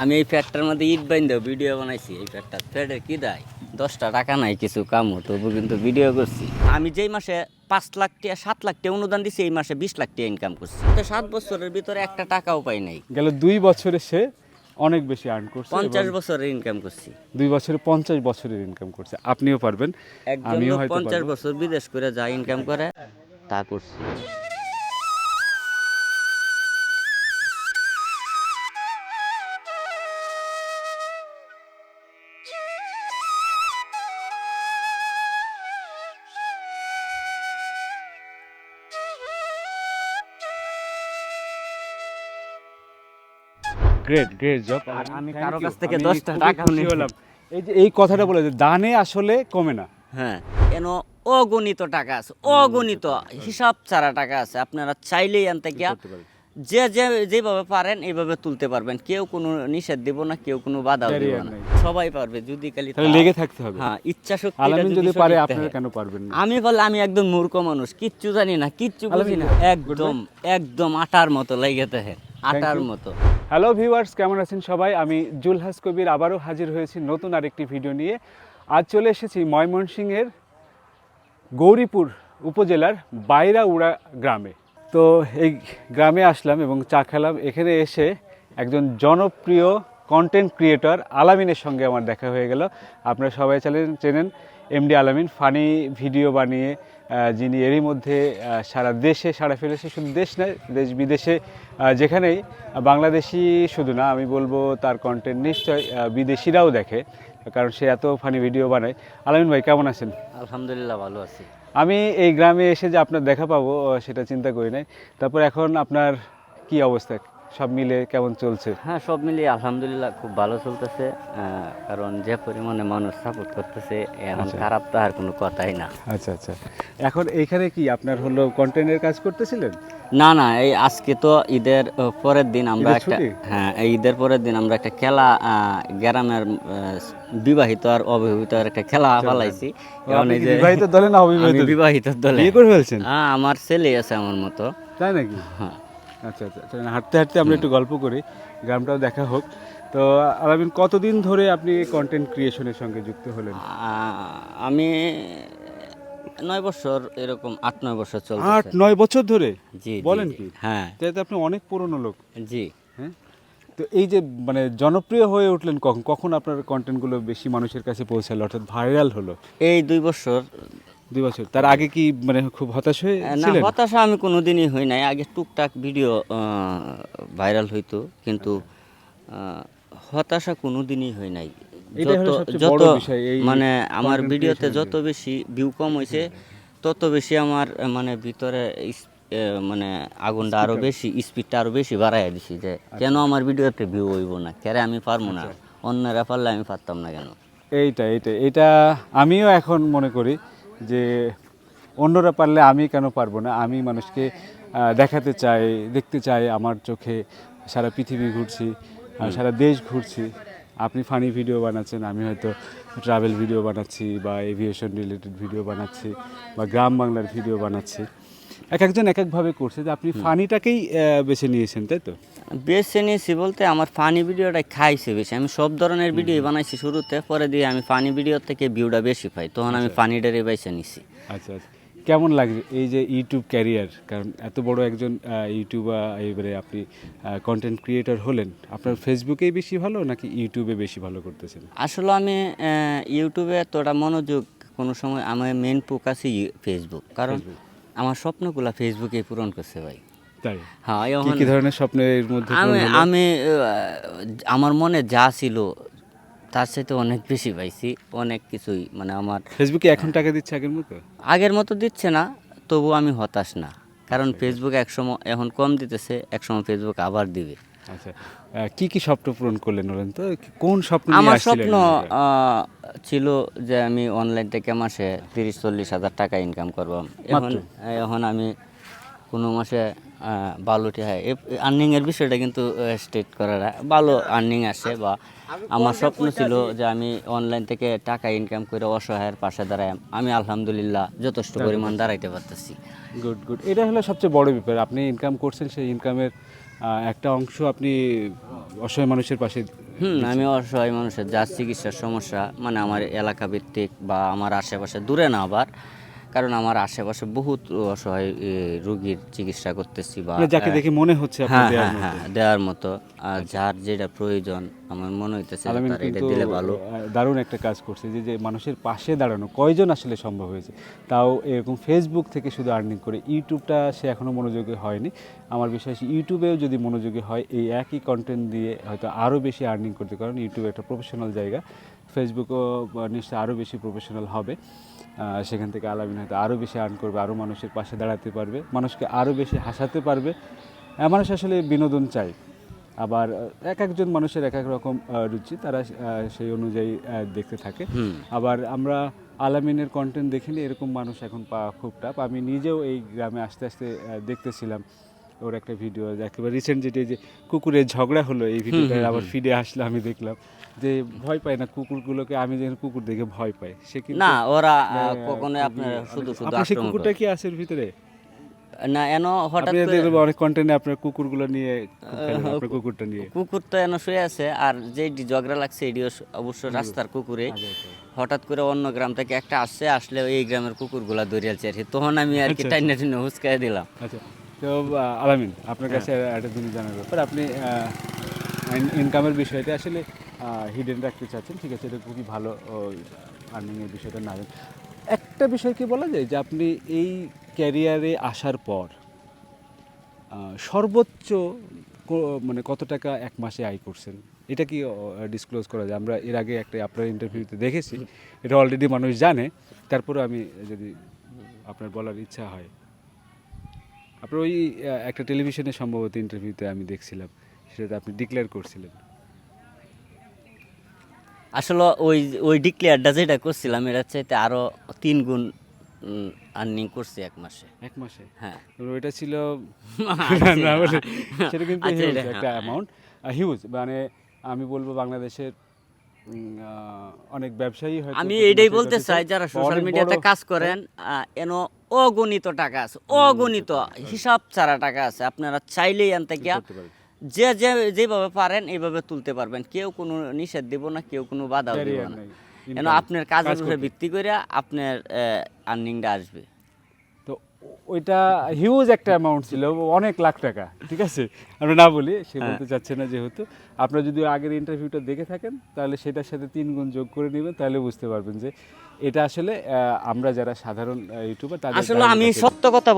আমি এই ফ্যাটটার মধ্যে ইট বাইন্দ ভিডিও বানাইছি এই ফ্যাটটা ফ্যাটের কি দেয়? দশটা টাকা নাই কিছু কাম তবু কিন্তু ভিডিও করছি। আমি যেই মাসে পাঁচ লাখ টাকা সাত লাখ টাকা অনুদান দিছি এই মাসে বিশ লাখ টাকা ইনকাম করছি। তো সাত বছরের ভিতরে একটা টাকাও পাই নাই। গেল দুই বছরে সে অনেক বেশি আর্ন করছে পঞ্চাশ বছরের ইনকাম করছি। দুই বছরে পঞ্চাশ বছরের ইনকাম করছে। আপনিও পারবেন একজন পঞ্চাশ বছর বিদেশ করে যা ইনকাম করে তা করছি। গ্রেট গ্রেট জব আমি কারও কাছ থেকে 10টা টাকা নিয়ে হলাম। এই যে এই কথাটা বলে যে দানে আসলে কমে না। হ্যাঁ কেন অগণিত টাকা আছে অগণিত হিসাব ছাড়া টাকা আছে। আপনারা চাইলেই আনতে গিয়া। যে যে যেভাবে পারেন এইভাবে তুলতে পারবেন। কেউ কোনো নিষেধ দিব না কেউ কোনো বাধা দিব না। সবাই পারবে যদি খালি লেগে থাকতে হবে। হ্যাঁ ইচ্ছা শক্তি আলামিন যদি পারে আপনারা কেন পারবেন না? আমি বলে আমি একদম মূর্খ মানুষ কিচ্ছু জানি না কিচ্ছু বুঝি না। একদম একদম আটার মতো লেগে থাকে আটার মতো। হ্যালো ভিউয়ার্স কেমন আছেন সবাই? আমি জুলহাস কবির আবারও হাজির হয়েছি নতুন আরেকটি ভিডিও নিয়ে। আজ চলে এসেছি ময়মনসিংহের গৌরীপুর উপজেলার বাইরাউড়া গ্রামে। তো এই গ্রামে আসলাম এবং চা খেলাম। এখানে এসে একজন জনপ্রিয় কন্টেন্ট ক্রিয়েটর আলামিনের সঙ্গে আমার দেখা হয়ে গেল। আপনারা সবাই চালেন, চেনেন এমডি আলামিন। ফানি ভিডিও বানিয়ে যিনি এরই মধ্যে সারা দেশে সারা ফেলেছে। শুধু দেশ নয়, দেশ বিদেশে যেখানেই বাংলাদেশি শুধু না, আমি বলব তার কন্টেন্ট নিশ্চয় বিদেশিরাও দেখে, কারণ সে এত ফানি ভিডিও বানায়। আলামিন ভাই, কেমন আছেন? আলহামদুলিল্লাহ, ভালো আছি। আমি এই গ্রামে এসে যে আপনার দেখা পাবো সেটা চিন্তা করি নাই। তারপর এখন আপনার কি অবস্থা? সব মিলে কেমন চলছে? হ্যাঁ সব মিলিয়ে আলহামদুলিল্লাহ খুব ভালো চলতেছে কারণ যে পরিমাণে মানুষ সাপোর্ট করতেছে এখন আচ্ছা। খারাপ তো আর কোনো কথাই না। আচ্ছা আচ্ছা। এখন এইখানে কি আপনার হলো কন্টেন্টের কাজ করতেছিলেন? না না এই আজকে তো ঈদের পরের দিন আমরা একটা হ্যাঁ এই ঈদের পরের দিন আমরা একটা খেলা গ্রামের বিবাহিত আর অবিবাহিত আর একটা খেলা পালাইছি এই যে বিবাহিত দলে না অবিবাহিত বিবাহিত দলে। বিয়ে করে ফেলছেন? হ্যাঁ আমার ছেলে আছে আমার মতো। তাই নাকি? হ্যাঁ। আচ্ছা আচ্ছা তাহলে হাঁটতে হাঁটতে আমরা একটু গল্প করি গ্রামটাও দেখা হোক। তো আলামিন কতদিন ধরে আপনি কন্টেন্ট ক্রিয়েশনের সঙ্গে যুক্ত হলেন? আমি নয় বছর এরকম আট নয় বছর আট নয় বছর ধরে? জি বলেন কি? হ্যাঁ। তাই তো আপনি অনেক পুরনো লোক। জি। হ্যাঁ? তো এই যে মানে জনপ্রিয় হয়ে উঠলেন কখন কখন আপনার কন্টেন্টগুলো বেশি মানুষের কাছে পৌঁছালো অর্থাৎ ভাইরাল হলো? এই দুই বছর দুই বছর। তার আগে কি মানে খুব হতাশ হয়ে না হতাশা আমি কোনোদিনই হই নাই। আগে টুকটাক ভিডিও ভাইরাল হইতো কিন্তু আহ, হতাশা কোনোদিনই হই নাই। যত যত মানে আমার ভিডিওতে যত বেশি ভিউ কম হয়েছে তত বেশি আমার মানে ভিতরে মানে আগুনটা আরও বেশি স্পিডটা আরও বেশি বাড়াই দিছি যে আচ্ছা। কেন আমার ভিডিওতে ভিউ হইব না? কেন আমি পারব না? অন্যরা পারলে আমি পারতাম না কেন? এইটা এইটা এটা আমিও এখন মনে করি যে অন্যরা পারলে আমি কেন পারব না? আমি মানুষকে দেখাতে চাই দেখতে চাই আমার চোখে সারা পৃথিবী ঘুরছি সারা দেশ ঘুরছি। আপনি ফানি ভিডিও বানাচ্ছেন আমি হয়তো ট্রাভেল ভিডিও বানাচ্ছি বা এভিয়েশন রিলেটেড ভিডিও বানাচ্ছি বা গ্রাম বাংলার ভিডিও বানাচ্ছি। এক একজন এক একভাবে করছে যে আপনি ফানিটাকেই বেছে নিয়েছেন তাই তো? বেছে নিয়েছি বলতে আমার ফানি ভিডিওটা খাইছে বেশি। আমি সব ধরনের ভিডিও বানাইছি শুরুতে পরে দিয়ে আমি ফানি ভিডিও থেকে ভিউটা বেশি পাই। তখন আমি ফানিটারে বেছে নিছি। আচ্ছা আচ্ছা। কেমন লাগে এই যে ইউটিউব ক্যারিয়ার কারণ এত বড় একজন ইউটিউবার এবারে আপনি কন্টেন্ট ক্রিয়েটর হলেন। আপনার ফেসবুকেই বেশি ভালো নাকি ইউটিউবে বেশি ভালো করতেছেন? আসলে আমি ইউটিউবে এতটা মনোযোগ কোনো সময় আমার মেন ফোকাসই ফেসবুক কারণ আমার স্বপ্নগুলো ফেসবুকে পূরণ করছে ভাই। তাই? হ্যাঁ কি এখন ধরনের স্বপ্নের মধ্যে আমি আমি আমার মনে যা ছিল তার সাথে অনেক বেশি পাইছি অনেক কিছুই মানে আমার ফেসবুকে এখন টাকা দিচ্ছে আগের মতো? আগের মতো দিচ্ছে না তবু আমি হতাশ না। কারণ ফেসবুক একসময় এখন কম দিতেছে একসময় ফেসবুক আবার দিবে। আচ্ছা কি কি স্বপ্ন পূরণ করলেন বলেন তো? কোন স্বপ্ন আমার স্বপ্ন ছিল যে আমি অনলাইন থেকে মাসে তিরিশ চল্লিশ হাজার টাকা ইনকাম করব। এখন এখন আমি কোনো মাসে বালুটি হয়। আর্নিংয়ের বিষয়টা কিন্তু স্টেট করার ভালো আর্নিং আসে বা আমার স্বপ্ন ছিল যে আমি অনলাইন থেকে টাকা ইনকাম করে অসহায়ের পাশে দাঁড়াই আমি আলহামদুলিল্লাহ যথেষ্ট পরিমাণ দাঁড়াইতে পারতেছি। গুড গুড এটা হলো সবচেয়ে বড় ব্যাপার। আপনি ইনকাম করছেন সেই ইনকামের একটা অংশ আপনি অসহায় মানুষের পাশে হুম আমি অসহায় মানুষের যা চিকিৎসার সমস্যা মানে আমার এলাকা ভিত্তিক বা আমার আশেপাশে দূরে না আবার কারণ আমার আশেপাশে বহুত অসহায় রোগীর চিকিৎসা করতেছি বা মানে যাকে দেখে মনে হচ্ছে হ্যাঁ হ্যাঁ হ্যাঁ দেওয়ার মতো। আর যার যেটা প্রয়োজন আমার মনে হইতেছে এটা দিলে ভালো। দারুণ একটা কাজ করছে যে যে মানুষের পাশে দাঁড়ানো কয়জন আসলে সম্ভব হয়েছে? তাও এরকম ফেসবুক থেকে শুধু আর্নিং করে ইউটিউবটা সে এখনও মনোযোগী হয়নি। আমার বিশ্বাস ইউটিউবেও যদি মনোযোগী হয় এই একই কন্টেন্ট দিয়ে হয়তো আরও বেশি আর্নিং করতে কারণ ইউটিউব একটা প্রফেশনাল জায়গা। ফেসবুকও নিশ্চয়ই আরও বেশি প্রফেশনাল হবে। সেখান থেকে আলামিন হয়তো আরও বেশি আর্ন করবে আরও মানুষের পাশে দাঁড়াতে পারবে মানুষকে আরও বেশি হাসাতে পারবে। মানুষ আসলে বিনোদন চায়। আবার এক একজন মানুষের এক এক রকম রুচি তারা সেই অনুযায়ী দেখতে থাকে। আবার আমরা আলামিনের কন্টেন্ট দেখিনি এরকম মানুষ এখন পাওয়া খুব টাফ আমি নিজেও এই গ্রামে আস্তে আস্তে দেখতেছিলাম। ওর একটা ভিডিও একেবারে রিসেন্ট যেটি যে কুকুরের ঝগড়া হলো এই ভিডিওটা আবার ফিডে আসলো আমি দেখলাম যে ভয় পায় না কুকুরগুলোকে আমি যেন কুকুর দেখে ভয় পাই। সে কিন্তু না ওরা আহ, আপনার শুধু শুধু সেই কুকুরটা কি আছে এর ভিতরে? না এন হঠাৎ আপনি করে অনেক কন্টেন্টে আপনার কুকুরগুলো নিয়ে আপনার কুকুরটা নিয়ে। কুকুর তো এনে শুয়ে আছে আর যে ঝগড়া লাগছে এটিও অবশ্য রাস্তার কুকুরে। হঠাৎ করে অন্য গ্রাম থেকে একটা আসছে আসলে এই গ্রামের কুকুরগুলা দৌড়িয়েছে আর কি তখন আমি আর কি টাইনে টাইনে হুসকাই দিলাম। আচ্ছা তো আলামিন আপনার কাছে হ্যাঁ। একটা জিনিস জানার ব্যাপার। আপনি ইনকামের বিষয়টা আসলে হিডেন রাখতে চাচ্ছেন ঠিক আছে? এটা খুবই ভালো আর্নিংয়ের বিষয়টা না। একটা বিষয় কি বলা যায় যে আপনি এই ক্যারিয়ারে আসার পর সর্বোচ্চ মানে কত টাকা এক মাসে আয় করছেন? এটা কি ডিসক্লোজ করা যায়? আমরা এর আগে একটা আপনার ইন্টারভিউতে দেখেছি। এটা অলরেডি মানুষ জানে। তারপরে আমি যদি আপনার বলার ইচ্ছা হয় আপনার ওই একটা টেলিভিশনে সম্ভবত ইন্টারভিউতে আমি দেখছিলাম সেটাতে আপনি ডিক্লেয়ার করছিলেন। আসলে ওই ওই ডিক্লেয়ারটা যেটা করছিলাম এটা চাইতে আরও তিন গুণ আর্নিং করছি এক মাসে। এক মাসে? হ্যাঁ। ওইটা ছিল আচ্ছা, বলে, সেটা কিন্তু আচ্ছা, হিউজ একটা অ্যামাউন্ট হিউজ মানে আমি বলব বাংলাদেশের অনেক ব্যবসায়ী আমি এইটাই বলতে চাই যারা সোশ্যাল মিডিয়াতে কাজ করেন আহ, এন অগণিত টাকা আছে অগণিত হিসাব ছাড়া টাকা আছে। আপনারা চাইলেই আনতে গিয়া যে যে যেভাবে পারেন এইভাবে তুলতে পারবেন। কেউ কোনো নিষেধ দিব না কেউ কোনো বাধা দিব না। কেন আপনার কাজের উপরে ভিত্তি করে আপনার আর্নিংটা আসবে। ওইটা হিউজ একটা অ্যামাউন্ট ছিল অনেক লাখ টাকা ঠিক আছে আমরা না বলি সে হ্যাঁ। বলতে চাচ্ছে না যেহেতু আপনারা যদি আগের ইন্টারভিউটা দেখে থাকেন তাহলে সেটার সাথে তিন গুণ যোগ করে নেবেন তাহলে বুঝতে পারবেন যে এটা আসলে আমরা যারা সাধারণ ইউটিউবার তাদের আসলে আমি সত্য কথা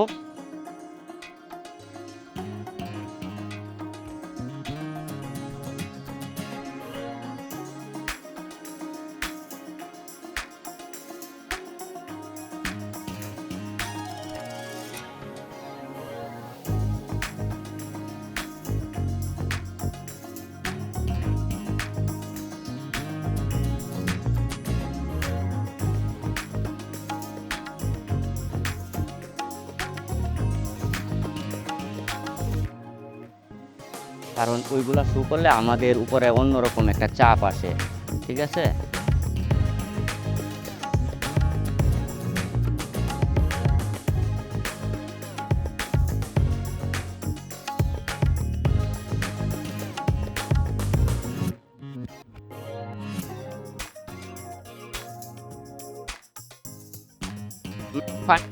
কারণ ওইগুলা শু করলে আমাদের উপরে অন্যরকম একটা চাপ আসে ঠিক আছে?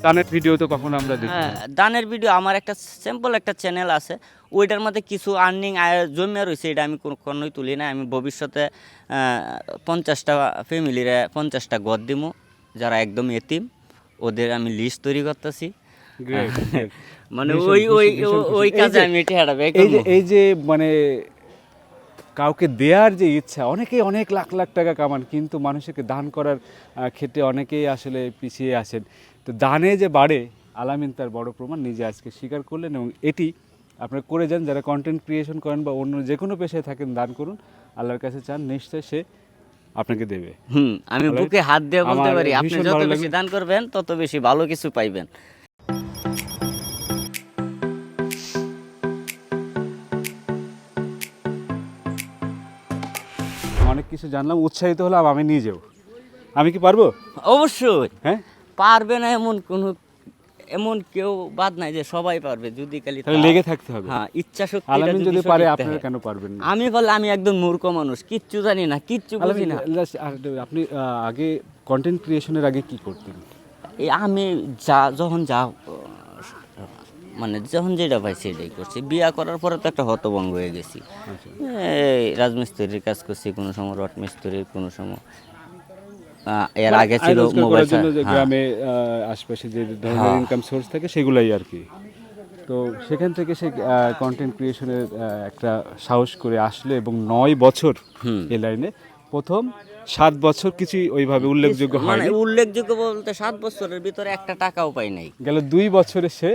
গানের ভিডিও তো কখনো আমরা দেখি হ্যাঁ, দানের ভিডিও আমার একটা সিম্পল একটা চ্যানেল আছে। ওইটার মধ্যে কিছু আর্নিং জমিয়া রয়েছে এটা আমি কোনোই তুলি না আমি ভবিষ্যতে পঞ্চাশটা ফ্যামিলিরে পঞ্চাশটা গদ দিমু যারা একদম এতিম। ওদের আমি লিস্ট তৈরি করতেছি. মানে ওই ওই ওই কাজে আমি এটা হারাবে এই যে এই যে মানে কাউকে দেয়ার যে ইচ্ছা অনেকেই অনেক লাখ লাখ টাকা কামান কিন্তু মানুষকে দান করার ক্ষেত্রে অনেকেই আসলে পিছিয়ে আসেন তো দানে যে বাড়ে আলামিন তার বড় প্রমাণ নিজে আজকে স্বীকার করলেন এবং এটি আপনারা করে যান যারা কন্টেন্ট ক্রিয়েশন করেন বা অন্য যে কোনো পেশায় থাকেন দান করুন। আল্লাহর কাছে চান নিশ্চয় সে আপনাকে দেবে। হুম আমি বুকে হাত দিয়ে বলতে পারি আপনি যত বেশি দান করবেন তত বেশি ভালো কিছু পাইবেন। অনেক কিছু জানলাম উৎসাহিত হলাম আমি নিজেও। আমি কি পারব? অবশ্যই। হ্যাঁ? পারবে না এমন কোনো এমন কেউ বাদ নাই যে সবাই পারবে যদি খালি লেগে থাকতে হবে। হ্যাঁ ইচ্ছা শক্তি আলামিন যদি পারে আপনারা কেন পারবেন না? আমি বলে আমি একদম মূর্খ মানুষ কিচ্ছু জানি না কিচ্ছু বুঝি না। আপনি আগে কন্টেন্ট ক্রিয়েশনের আগে কি করতেন? এই আমি যা যখন যা মানে যখন যেটা পাই সেটাই করছি। বিয়া করার পরে তো একটা হতভঙ্গ হয়ে গেছি। আচ্ছা। রাজমিস্ত্রির কাজ করছি কোনো সময় রট মিস্ত্রির কোনো সময় এর আগে ছিল মোবাইল হ্যাঁ। গ্রামে আশপাশে যে ধরনের হ্যাঁ। ইনকাম সোর্স থাকে সেগুলাই আর কি তো সেখান থেকে সে কন্টেন্ট ক্রিয়েশনের একটা সাহস করে আসলে এবং নয় বছর। এই লাইনে প্রথম সাত বছর কিছুই ওইভাবে উল্লেখযোগ্য মানে হয়নি উল্লেখযোগ্য বলতে সাত বছরের ভিতরে একটা টাকাও পাই নাই গেল দুই বছরে সে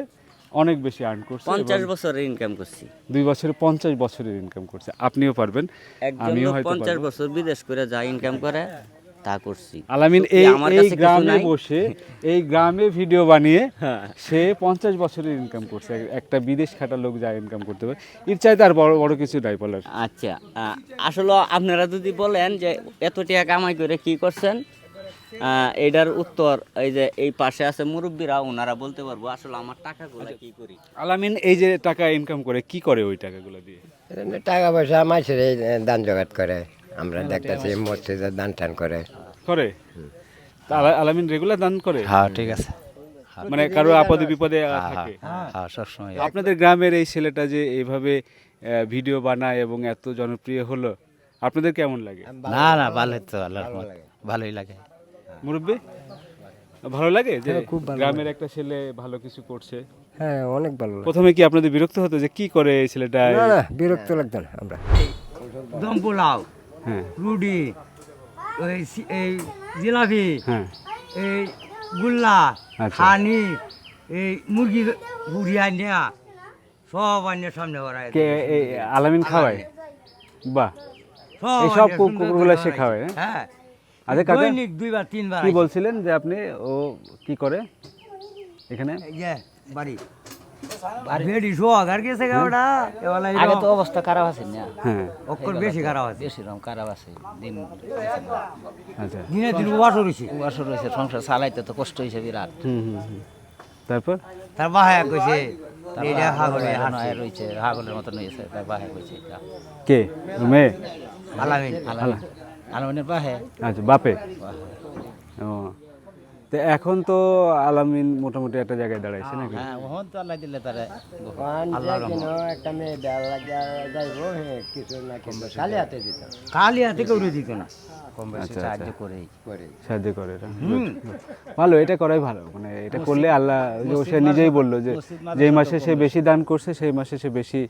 অনেক বেশি আর্ন করছে পঞ্চাশ বছরের ইনকাম করছি দুই বছরে পঞ্চাশ বছরের ইনকাম করছে আপনিও পারবেন আমিও পঞ্চাশ বছর বিদেশ করে যা ইনকাম করে তা করছি। আলামিন এই আমার এই কাছে গ্রামে বসে এই গ্রামে ভিডিও বানিয়ে হ্যাঁ। সে পঞ্চাশ বছরের ইনকাম করছে। একটা বিদেশ খাটা লোক যা ইনকাম করতে পারে। এর চাইতে আর বড় বড় কিছু নাই বলার। আচ্ছা আসলে আপনারা যদি বলেন যে এত টাকা কামাই করে কি করছেন? আহ, এটার উত্তর এই যে এই পাশে আছে মুরব্বীরা ওনারা বলতে পারব আসলে আমার টাকাগুলো কি করি? আলামিন এই যে টাকা ইনকাম করে কি করে ওই টাকাগুলো দিয়ে? টাকা পয়সা মাছের দান জগাত করে। আমরা দেখতেছি মসজিদের দান টান করে। করে? আলামিন রেগুলার দান করে? হ্যাঁ ঠিক আছে। মানে কারও আপদে বিপদে থাকে। হ্যাঁ সবসময় আপনাদের গ্রামের এই ছেলেটা যে এইভাবে ভিডিও বানায় এবং এত জনপ্রিয় হলো আপনাদের কেমন লাগে? না না ভালোই তো আল্লাহর রহমত। ভালোই লাগে। মুরব্বী? ভালো লাগে যে গ্রামের একটা ছেলে ভালো কিছু করছে? হ্যাঁ অনেক ভালো লাগে। প্রথমে কি আপনাদের বিরক্ত হতো যে কি করে এই ছেলেটা না না বিরক্ত লাগতো না আমরা। দম পোলাও। হ্যাঁ। রুটি ওই এই জিলাপি হ্যাঁ। এই গুল্লা আচ্ছা। খানি এই মুরগি বুড়ি আনিয়া সব আনিয়া সামনে ওরাই এই আলামিন খাওয়ায়? বাহ। সব কুকুরগুলা করে সে খাওয়ায়, হ্যাঁ? হ্যাঁ। আচ্ছা কাকা দুইবার তিনবার কি বলছিলেন যে আপনি ও কি করে? এখানে? বাড়ি। বেডি সোহাগ আর গেছে গাওটা এবেলা আগে তো অবস্থা খারাপ আছে না। হ্যাঁ অক্ষর বেশি খারাপ আছে। বেশি রকম খারাপ আছে দিন আচ্ছা। দিনে দিন উবাস রয়েছে। বছর রয়েছে সংসার চালাইতে তো কষ্ট হয়েছে বিরাট। হুম হুম। তারপর? তার বাহায় কইছে এইটা হাগরে হাসছে নয় হাগলের মতন হয়েছে তার বাহে কইছে কে? মেয়ে আলামিন। আলামিন। আলামিনের বাহে আচ্ছা বাপে? ও। তো এখন তো আলামিন মোটামুটি একটা জায়গায় দাঁড়াইছে নাকি? হ্যাঁ ওহন তো আল্লাহ দিলে তারে একটা মেয়ে বেল লাগিয়া যাইব হ্যাঁ কিছু না কিছু খালি হাতে দিত কালি হাতে কেউ দিত না। কম বেশি সাহায্য করেই। করে সাহায্য করে ভালো এটা করাই ভালো। মানে এটা করলে আল্লাহ সে নিজেই বলল যে যেই মাসে সে বেশি দান করছে সেই মাসে সে বেশি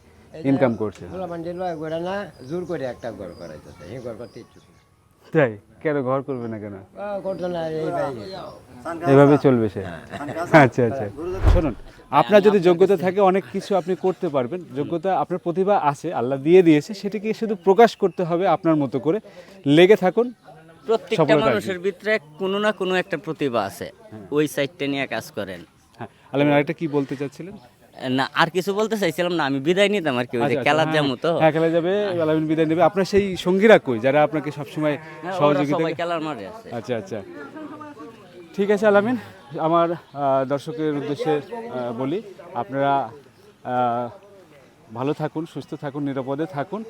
ইনকাম করছে। খোলা না জোর করে একটা ঘর করাইতেছে। এই ঘর করতে ইচ্ছুক তাই? কেন ঘর করবে না কেন? করতো না এই ভাই এভাবে চলবে সে। আচ্ছা আচ্ছা। শুনুন আপনার যদি যোগ্যতা থাকে অনেক কিছু আপনি করতে পারবেন। যোগ্যতা আপনার প্রতিভা আছে আল্লাহ দিয়ে দিয়েছে সেটিকে শুধু প্রকাশ করতে হবে আপনার মতো করে। লেগে থাকুন প্রত্যেকটা মানুষের ভিতরে কোনো না কোনো একটা প্রতিভা আছে ওই সাইডটা নিয়ে কাজ করেন। হ্যাঁ আলামিন আরেকটা কি বলতে চাচ্ছিলেন? না আর কিছু বলতে চাইছিলাম না আমি বিদায় নিতাম আর কি ওই যে আচ্ছা, আচ্ছা, খেলার হ্যাঁ, যেমন তো। হ্যাঁ খেলা যাবে আলামিন বিদায় নেবে। আপনার সেই সঙ্গীরা কই যারা আপনাকে সবসময় হ্যাঁ, সহযোগিতা খেলার মাঠে আছে। আচ্ছা আচ্ছা। ঠিক আছে আলামিন আমার দর্শকের উদ্দেশ্যে বলি আপনারা ভালো থাকুন সুস্থ থাকুন নিরাপদে থাকুন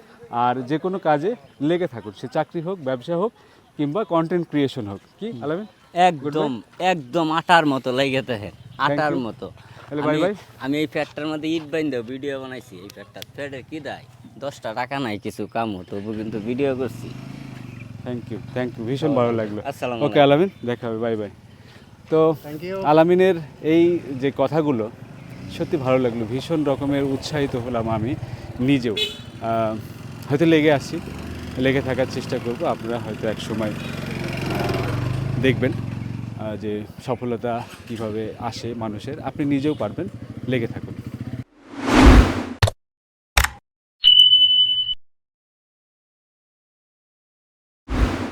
আর যে কোনো কাজে লেগে থাকুন সে চাকরি হোক ব্যবসা হোক কিংবা কন্টেন্ট ক্রিয়েশন হোক। কি আলামিন? একদম একদম আটার মতো লেগে থাকে আটার মতো। আমি- এই ফ্যাটটার মধ্যে ইট বাইন্দ ভিডিও বানাইছি এই ফ্যাটটা ফ্যাটের কি দেয়? দশটা টাকা নাই কিছু কাম তবু কিন্তু ভিডিও করছি। থ্যাংক ইউ থ্যাংক ইউ ভীষণ ভালো লাগল। আসসালামু ওকে আলামিন দেখা হবে বাই বাই তো আলামিনের এই যে কথাগুলো সত্যি ভালো লাগল। ভীষণ রকমের উৎসাহিত হলাম আমি নিজেও। হয়তো লেগে আসি লেগে থাকার চেষ্টা করব। আপনারা হয়তো এক সময় দেখবেন যে সফলতা কীভাবে আসে মানুষের। আপনি নিজেও পারবেন লেগে থাকুন